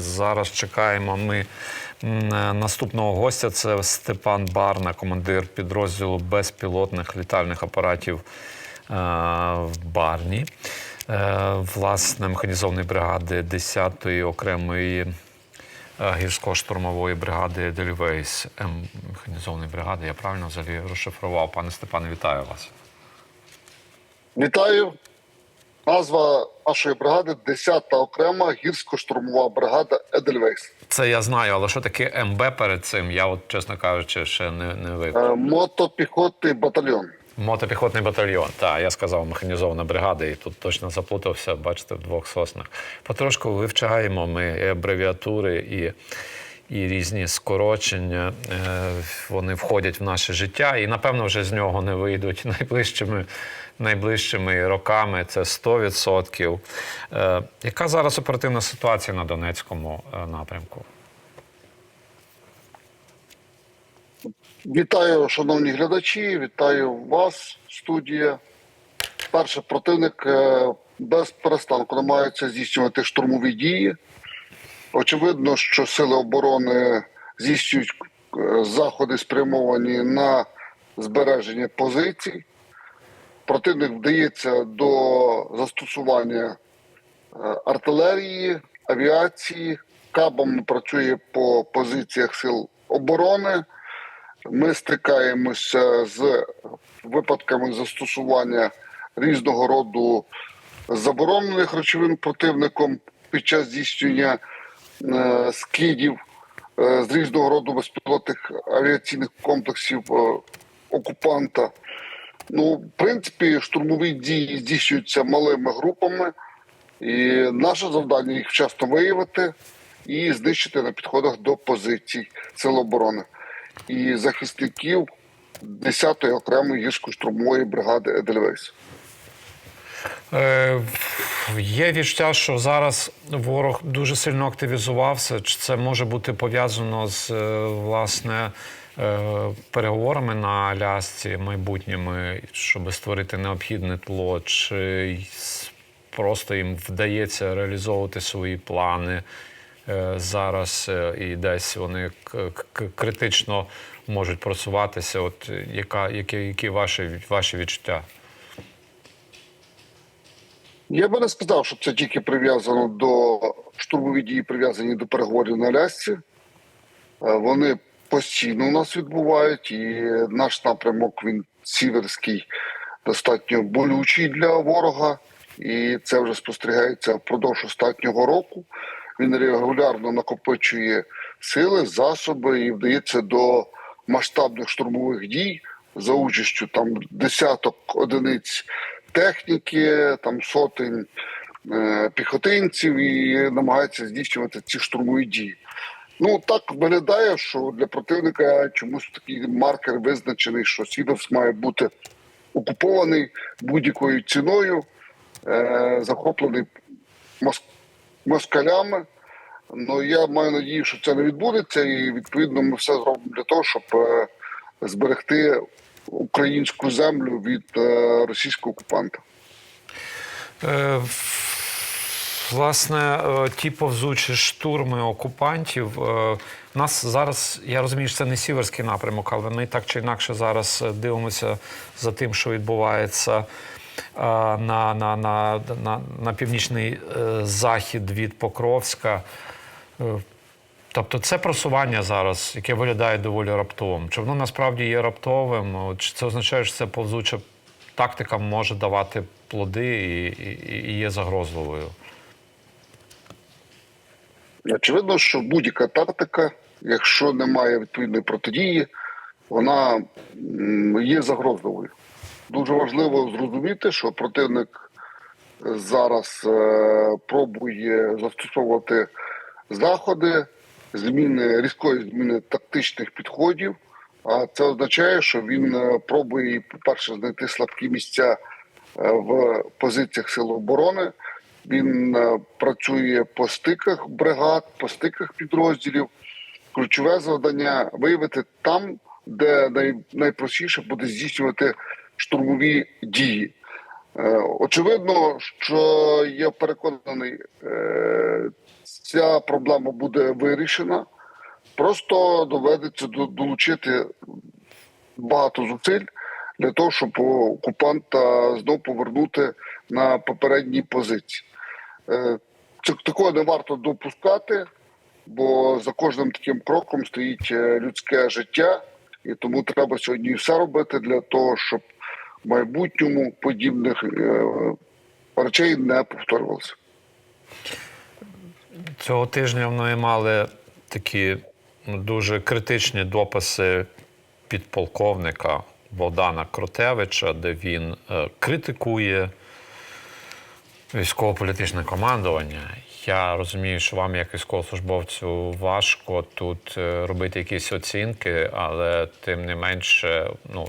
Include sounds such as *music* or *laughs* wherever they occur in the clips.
Зараз чекаємо ми е, наступного гостя. Це Степан Барна, командир підрозділу безпілотних літальних апаратів е, в Барні. Е, Власне, механізованої бригади 10-ї окремої гірсько-штурмової бригади Дельвейс механізованої бригади. Я правильно взагалі розшифрував. Пане Степане, вітаю вас. Вітаю. Назва нашої бригади 10-та окрема гірсько-штурмова бригада Едельвейс. Це я знаю, але що таке МБ перед цим? Я, от, чесно кажучи, ще не, не. Е, Мотопіхотний батальйон. Мотопіхотний батальйон. Так, я сказав механізована бригада, і тут точно заплутався, бачите, в двох соснах. Потрошку вивчаємо ми абревіатури і, і різні скорочення. Е, Вони входять в наше життя, і напевно вже з нього не вийдуть *laughs* найближчими, найближчими роками. Це 100%. Е, Яка зараз оперативна ситуація на Донецькому е, напрямку? Вітаю, шановні глядачі, вітаю вас, студія. Перший противник е, без перестанку намагається здійснювати штурмові дії. Очевидно, що сили оборони здійснюють заходи, спрямовані на збереження позицій. Противник вдається до застосування е, артилерії, авіації, кабами працює по позиціях сил оборони. Ми стикаємося з випадками застосування різного роду заборонених речовин противником під час здійснення е, скидів е, з різного роду безпілотних авіаційних комплексів окупанта. Ну, в принципі, штурмові дії здійснюються малими групами, і наше завдання їх вчасно виявити і знищити на підходах до позицій Сил оборони і захисників 10-ї окремої гірсько-штурмової бригади Едельвейс. Е, Є відчуття, що зараз ворог дуже сильно активізувався. Чи це може бути пов'язано з е, власне переговорами на Алясці майбутніми, щоб створити необхідне тло, чи просто їм вдається реалізовувати свої плани е, зараз, е, і десь вони критично можуть просуватися? От е, яка які, які ваші, ваші відчуття? Я би не сказав, що це тільки прив'язано до штурмові дії, прив'язані до переговорів на Алясці. Е, Вони постійно у нас відбувають, і наш напрямок він сіверський, достатньо болючий для ворога, і це вже спостерігається впродовж останнього року. Він регулярно накопичує сили, засоби і вдається до масштабних штурмових дій за участю там десяток одиниць техніки, там сотень е, піхотинців і намагається здійснювати ці штурмові дії. Ну так виглядає, що для противника чомусь такий маркер визначений, що Свідовськ має бути окупований будь-якою ціною, е, захоплений мос- москалями. Ну я маю надію, що це не відбудеться, і відповідно ми все зробимо для того, щоб е, зберегти українську землю від е, російського окупанта. Е, Власне, е, ті повзучі штурми окупантів. е, нас зараз, я розумію, що це не сіверський напрямок, але ми так чи інакше зараз е, дивимося за тим, що відбувається на, на, на, на, на північний захід від Покровська. Тобто це просування зараз, яке виглядає доволі раптовим. Чи воно насправді є раптовим? Чи це означає, що ця повзуча тактика може давати плоди і, і, і є загрозливою? Очевидно, що будь-яка тактика, якщо немає відповідної протидії, вона є загрозливою. Дуже важливо зрозуміти, що противник зараз е, пробує застосовувати заходи, зміни різкої зміни тактичних підходів. А це означає, що він е, пробує, по-перше, знайти слабкі місця е, в позиціях сил оборони. Він е, працює по стиках бригад, по стиках підрозділів. Ключове завдання виявити там, де найпростіше буде здійснювати штурмові дії. Е, Очевидно, що я переконаний, е, ця проблема буде вирішена. Просто доведеться до- долучити багато зусиль для того, щоб окупанта знов повернути на попередні позиції. Е, Такого не варто допускати, бо за кожним таким кроком стоїть е, людське життя, і тому треба сьогодні все робити для того, щоб в майбутньому подібних е, речей не повторювалося. Цього тижня ми мали такі ну, дуже критичні дописи підполковника Богдана Кротевича, де він критикує військово-політичне командування. Я розумію, що вам, як військовослужбовцю, важко тут е, робити якісь оцінки, але тим не менше, ну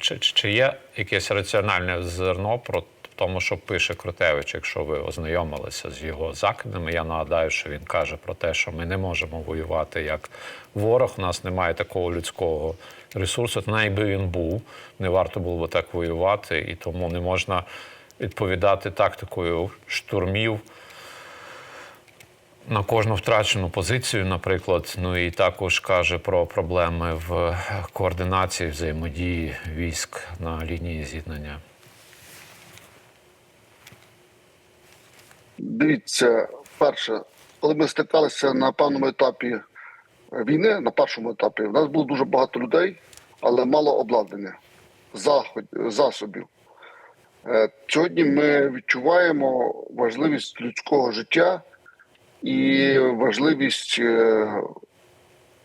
чи, чи є якесь раціональне зерно про тому, що пише Кротевич, якщо ви ознайомилися з його закидами, я нагадаю, що він каже про те, що ми не можемо воювати як ворог. У нас немає такого людського ресурсу. Найби він був, не варто було б так воювати, і тому не можна відповідати тактикою штурмів на кожну втрачену позицію, наприклад. Ну і також каже про проблеми в координації взаємодії військ на лінії зіткнення. Дивіться, перше, коли ми стикалися на певному етапі війни, на першому етапі, в нас було дуже багато людей, але мало обладнання, засобів. Е, Сьогодні ми відчуваємо важливість людського життя і важливість е,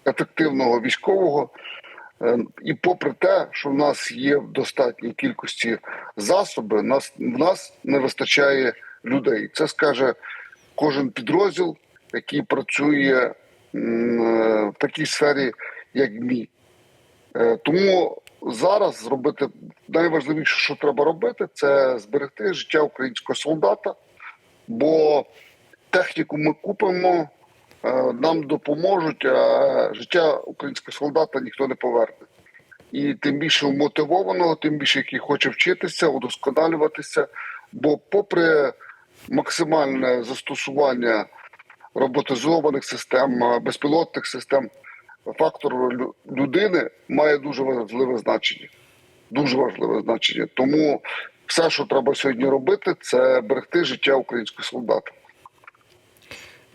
ефективного військового. Е, І попри те, що в нас є в достатній кількості засоби, нас в нас не вистачає людей. Це скаже кожен підрозділ, який працює в такій сфері, як мій. Тому зараз зробити найважливіше, що треба робити, це зберегти життя українського солдата, бо техніку ми купимо, е, нам допоможуть, а життя українського солдата ніхто не поверне. І тим більше мотивованого, тим більше який хоче вчитися, удосконалюватися. Бо, попри максимальне застосування роботизованих систем, е, безпілотних систем, фактор людини має дуже важливе значення. Дуже важливе значення. Тому все, що треба сьогодні робити, це берегти життя українського солдата.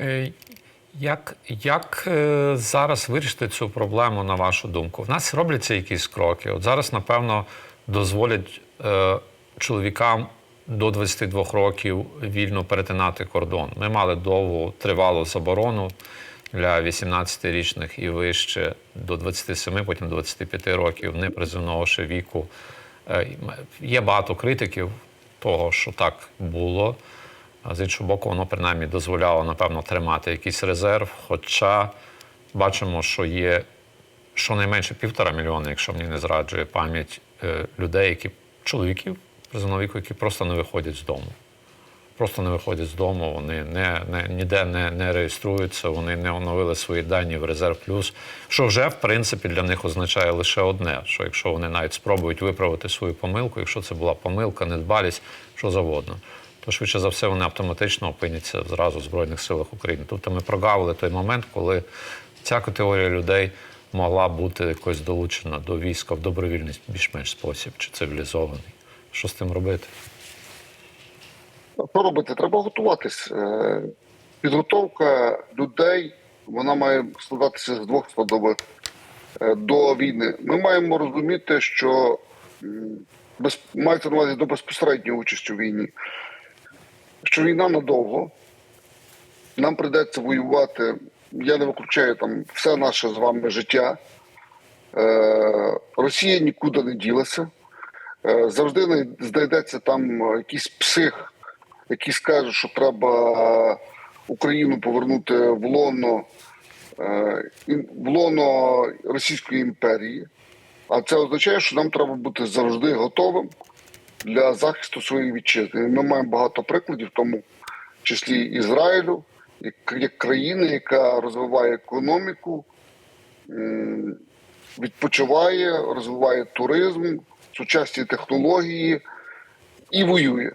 Е, Як, як е, зараз вирішити цю проблему, на вашу думку? В нас робляться якісь кроки. От зараз, напевно, дозволять е, чоловікам до 22 років вільно перетинати кордон. Ми мали довгу тривалу заборону для 18-річних і вище до 27, потім 25 років непризивного ще віку. Е, Є багато критиків того, що так було. З іншого боку, воно принаймні дозволяло, напевно, тримати якийсь резерв. Хоча бачимо, що є щонайменше півтора мільйона, якщо мені не зраджує пам'ять е, людей, які чоловіків призовного віку, які просто не виходять з дому. Просто не виходять з дому, вони не, не, ніде не, не реєструються, вони не оновили свої дані в резерв плюс. Що вже, в принципі, для них означає лише одне: що якщо вони навіть спробують виправити свою помилку, якщо це була помилка, недбалість, що завгодно, то швидше за все вони автоматично опиняться зразу в Збройних силах України. Тобто ми прогавили той момент, коли ця категорія людей могла бути якось долучена до війська в добровільний більш-менш спосіб чи цивілізований. Що з тим робити? Що робити? Треба готуватись. Е, Підготовка людей вона має складатися з двох складових Е, до війни. Ми маємо розуміти, що без мається на увазі до безпосередньої участі у війні. Що війна надовго, нам прийдеться воювати. Я не виключаю там все наше з вами життя. Е, Росія нікуди не ділася. Завжди знайдеться там якийсь псих, який скаже, що треба Україну повернути в лоно, е, в лоно Російської імперії. А це означає, що нам треба бути завжди готовим для захисту своєї вітчизни. Ми маємо багато прикладів, в тому числі Ізраїлю, як країни, яка розвиває економіку, відпочиває, розвиває туризм, сучасні технології, і воює.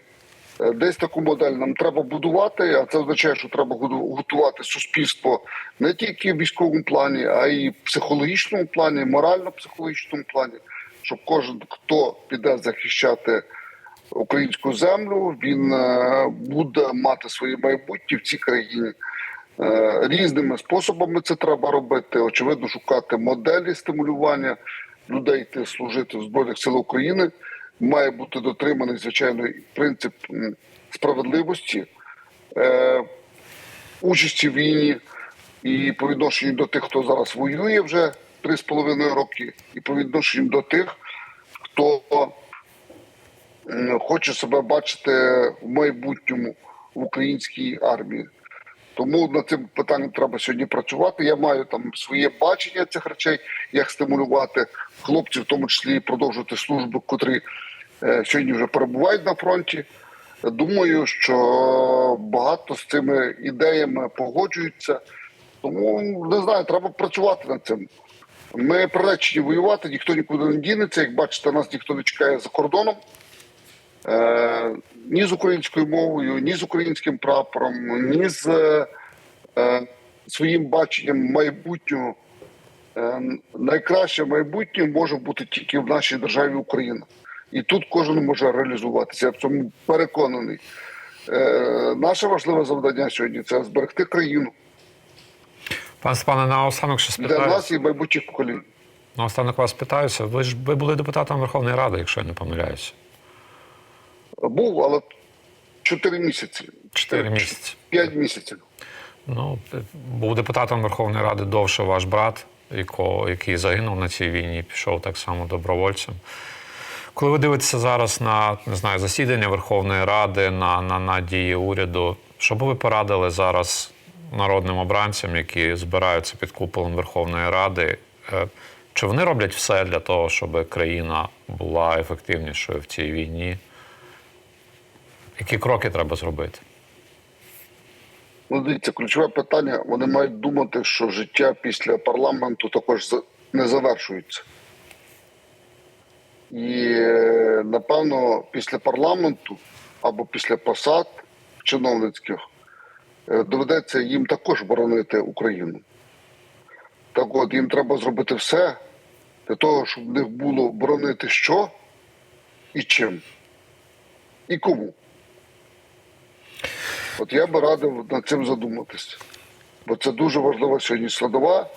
Е, Десь таку модель нам треба будувати, а це означає, що треба готувати суспільство не тільки в військовому плані, а й в психологічному плані, морально-психологічному плані, щоб кожен, хто піде захищати українську землю, він е, буде мати своє майбутнє в цій країні. Е, Різними способами це треба робити. Очевидно, шукати моделі стимулювання людей йти служити в Збройних сил України. Має бути дотриманий, звичайно, принцип справедливості, е, участі в війні і по відношенню до тих, хто зараз воює вже три з половиною роки, і по відношенню до тих, хто хоче себе бачити в майбутньому в українській армії. Тому над цим питанням треба сьогодні працювати. Я маю там своє бачення цих речей, як стимулювати хлопців, в тому числі і продовжувати службу, котрі е, сьогодні вже перебувають на фронті. Думаю, що багато з цими ідеями погоджуються. Тому не знаю, треба працювати над цим. Ми приречені воювати, ніхто нікуди не дінеться. Як бачите, нас ніхто не чекає за кордоном. Е, ні з українською мовою, ні з українським прапором, ні з е, е, своїм баченням майбутнього. Е, найкраще майбутнє може бути тільки в нашій державі Україна. І тут кожен може реалізуватися. Я в цьому переконаний. Е, наше важливе завдання сьогодні це зберегти країну Пане Степане, наостанок ще для спитаю. нас і майбутніх поколінь. Наостанок вас питаюся. Ви ж ви були депутатом Верховної Ради, якщо я не помиляюся. Був, але 4 місяці. Чотири місяці. 5 місяців. Ну, е, був депутатом Верховної Ради довше ваш брат, який загинув на цій війні, пішов так само добровольцем. Коли ви дивитеся зараз на не знаю, засідання Верховної Ради, на, на, на дії уряду, що би ви порадили зараз народним обранцям, які збираються під куполом Верховної Ради? Е, Чи вони роблять все для того, щоб країна була ефективнішою в цій війні? Які кроки треба зробити? Ну, дивіться, ключове питання. Вони мають думати, що життя після парламенту також не завершується. І е, напевно, після парламенту або після посад чиновницьких е, доведеться їм також боронити Україну. Так от їм треба зробити все для того, щоб в них було боронити що і чим, і кому. От я би радив над цим задуматись, бо це дуже важлива сьогодні складова.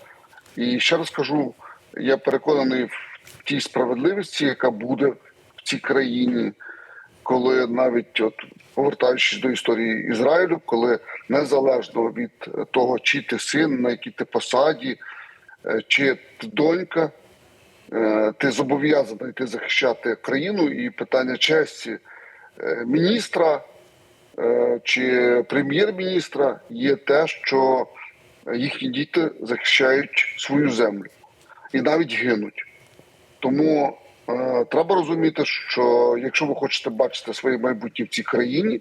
І ще раз кажу, я переконаний в тій справедливості, яка буде в цій країні, коли навіть от повертаючись до історії Ізраїлю, коли незалежно від того, чи ти син, на якій ти посаді, е, чи ти донька, е, ти зобов'язаний йти захищати країну і питання честі е, міністра чи прем'єр-міністра є те, що їхні діти захищають свою землю і навіть гинуть. Тому е, треба розуміти, що якщо ви хочете бачити своє майбутнє в цій країні,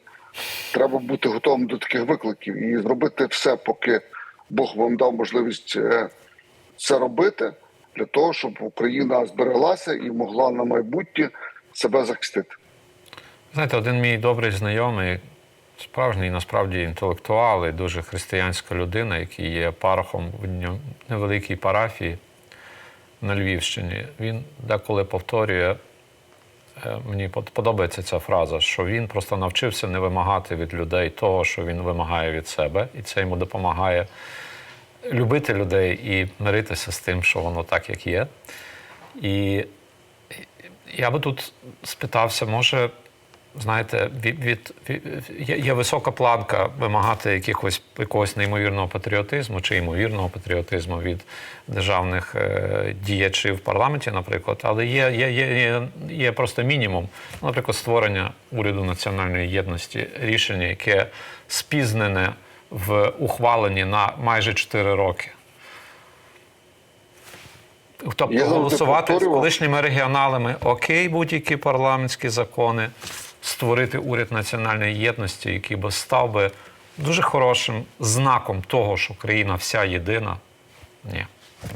треба бути готовим до таких викликів і зробити все, поки Бог вам дав можливість е, це робити, для того, щоб Україна збереглася і могла на майбутнє себе захистити. Знаєте, один мій добрий знайомий, справжній насправді інтелектуал і дуже християнська людина, який є парохом в невеликій парафії на Львівщині, він деколи повторює, е, мені подобається ця фраза, що він просто навчився не вимагати від людей того, що він вимагає від себе, і це йому допомагає любити людей і миритися з тим, що воно так, як є. І я би тут спитався, може, знаєте, від, від, від є, є висока планка вимагати якихось якогось неймовірного патріотизму чи ймовірного патріотизму від державних е, діячів в парламенті, наприклад, але є, є, є, є, є просто мінімум, наприклад, створення уряду національної єдності, рішення, яке спізнене в ухваленні на майже 4 роки. Тобто голосувати з колишніми регіоналами окей, будь-які парламентські закони, створити уряд національної єдності, який би став би дуже хорошим знаком того, що країна вся єдина. Ні,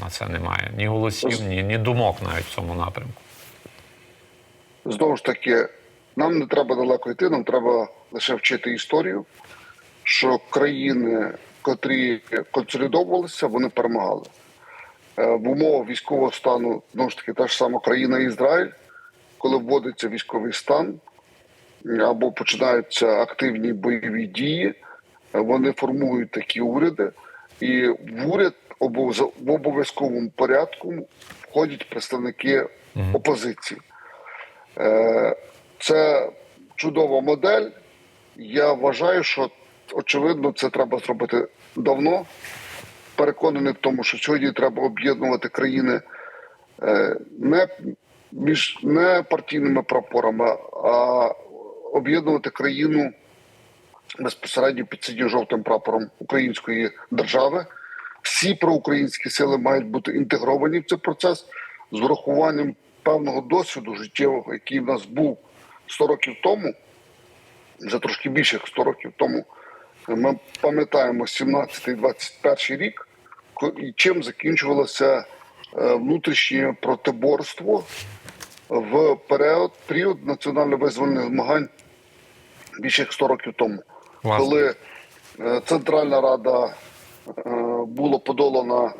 на це немає ні голосів, ні, ні думок навіть в цьому напрямку. Знову ж таки, Нам не треба далеко йти, нам треба лише вчити історію, що країни, котрі консолідовувалися, вони перемагали. Е, В умовах військового стану, знову ж таки, та ж сама країна Ізраїль, коли вводиться військовий стан або починаються активні бойові дії, вони формують такі уряди, і в уряд в обов'язковому порядку входять представники опозиції. Е, Це чудова модель. Я вважаю, що очевидно це треба зробити давно. Переконаний в тому, що сьогодні треба об'єднувати країни е, не між не партійними прапорами, а об'єднувати країну безпосередньо під синьо-жовтим прапором української держави. Всі проукраїнські сили мають бути інтегровані в цей процес з врахуванням певного досвіду життєвого, який в нас був 100 років тому, вже трошки більше як 100 років тому. Ми пам'ятаємо 17-21 рік, і чим закінчувалося е, внутрішнє протиборство в період, період національно-визвольних змагань більше як 100 років тому, Власне. коли е, Центральна Рада е, була подолана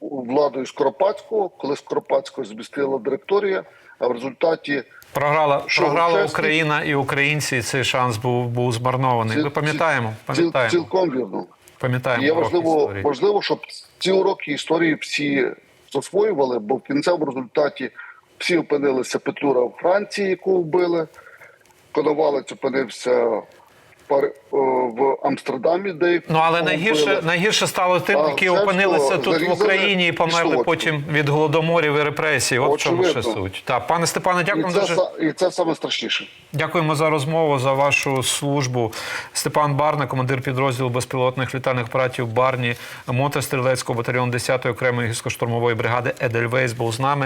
владою Скоропадського, коли Скоропадського змістила директорія, а в результаті Програла, Що, програла? Україна і українці. і Цей шанс був, був змарнований. Ми ці- пам'ятаємо, ці- цілком вірно. пам'ятаємо Є важливо, історії. важливо, щоб ці уроки історії всі засвоювали, бо в кінцевому результаті всі опинилися Петлюра в Франції, яку вбили. Коновалець опинився в, Амстердамі, де Ну але найгірше найгірше стало тим, А які опинилися тут в Україні і померли потім від голодоморів і репресій. От в чому ще суть. Так, пане Степане, І дякуємо це, дуже. і це саме страшніше. Дякуємо за розмову, за вашу службу. Степан Барна, командир підрозділу безпілотних літальних апаратів Барні, мотострілецького батальйону 10-ї окремої гірсько-штурмової бригади Едельвейс був з нами.